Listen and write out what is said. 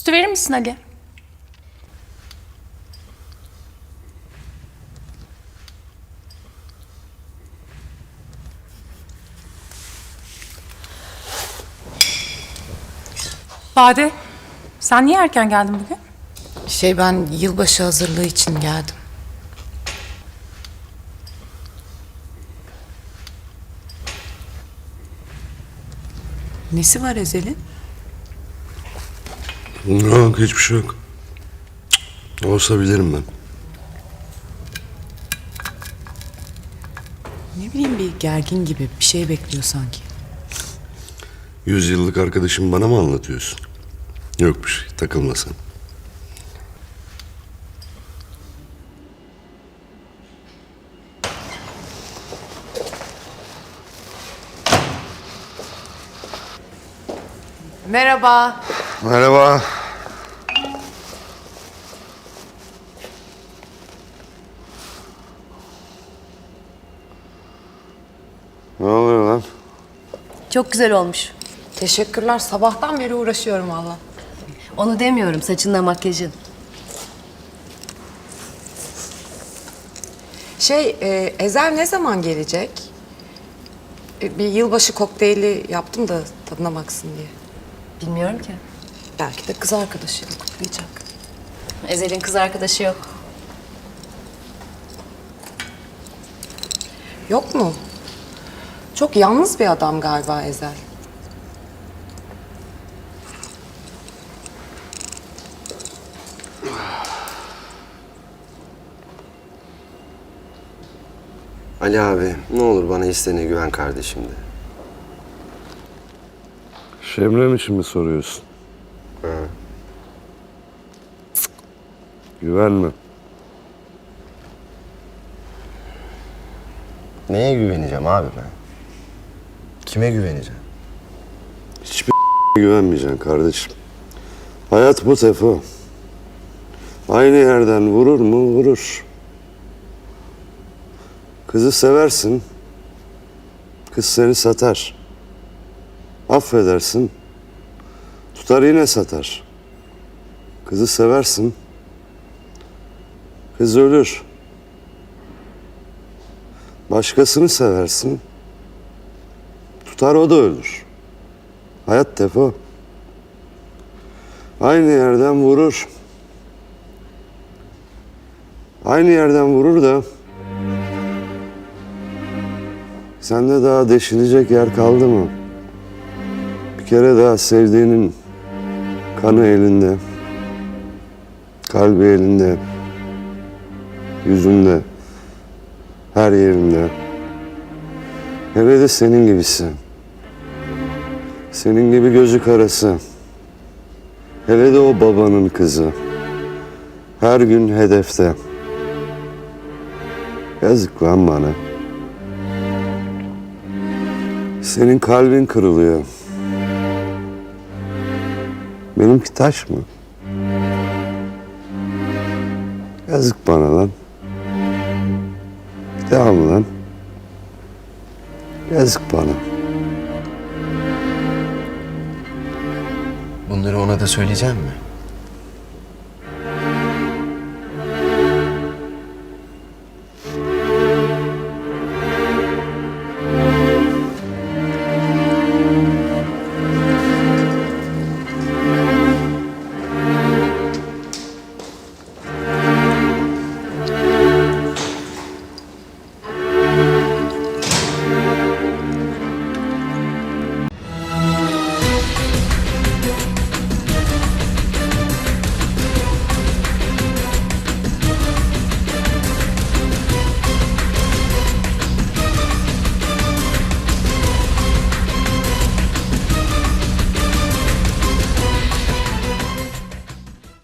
Sütü verir misin Ali? Bade, sen niye erken geldin bugün? Şey ben yılbaşı hazırlığı için geldim. Nesi var Ezel'in? Yok hiçbir şey yok. Olsa bilirim ben. Ne bileyim bir gergin gibi bir şey bekliyor sanki. Yüz yıllık arkadaşım bana mı anlatıyorsun? Yok bir şey takılma sen. Merhaba. Merhaba. Ne oluyor lan? Çok güzel olmuş. Teşekkürler. Sabahtan beri uğraşıyorum valla. Onu demiyorum saçınla makyajın. Şey, e, Ezel ne zaman gelecek? E, bir yılbaşı kokteyli yaptım da tadına baksın diye. Bilmiyorum ki. Belki de kız arkadaşıyla kutlayacak. Ezel'in kız arkadaşı yok. Yok mu? Çok yalnız bir adam galiba Ezel. Ali abi ne olur bana istediğine güven kardeşim de. Şemrem için mi soruyorsun? Güvenme. Neye güveneceğim abi ben? Kime güveneceğim? Hiçbir güvenmeyeceksin kardeşim. Hayat bu Tefo. Aynı yerden vurur mu? Vurur. Kızı seversin. Kız seni satar. Affedersin. Tutar yine satar. Kızı seversin. Kız ölür. Başkasını seversin. Tutar o da ölür. Hayat Tefo. Aynı yerden vurur. Aynı yerden vurur da sende daha deşilecek yer kaldı mı? Bir kere daha sevdiğinin kanı elinde, kalbi elinde, yüzünde, her yerinde. Hele de senin gibisi. Senin gibi gözü karası. Hele de o babanın kızı. Her gün hedefte. Yazık lan bana. Senin kalbin kırılıyor. Benimki taş mı? Yazık bana lan. Devam lan. Yazık bana. Bunları ona da söyleyeceğim mi?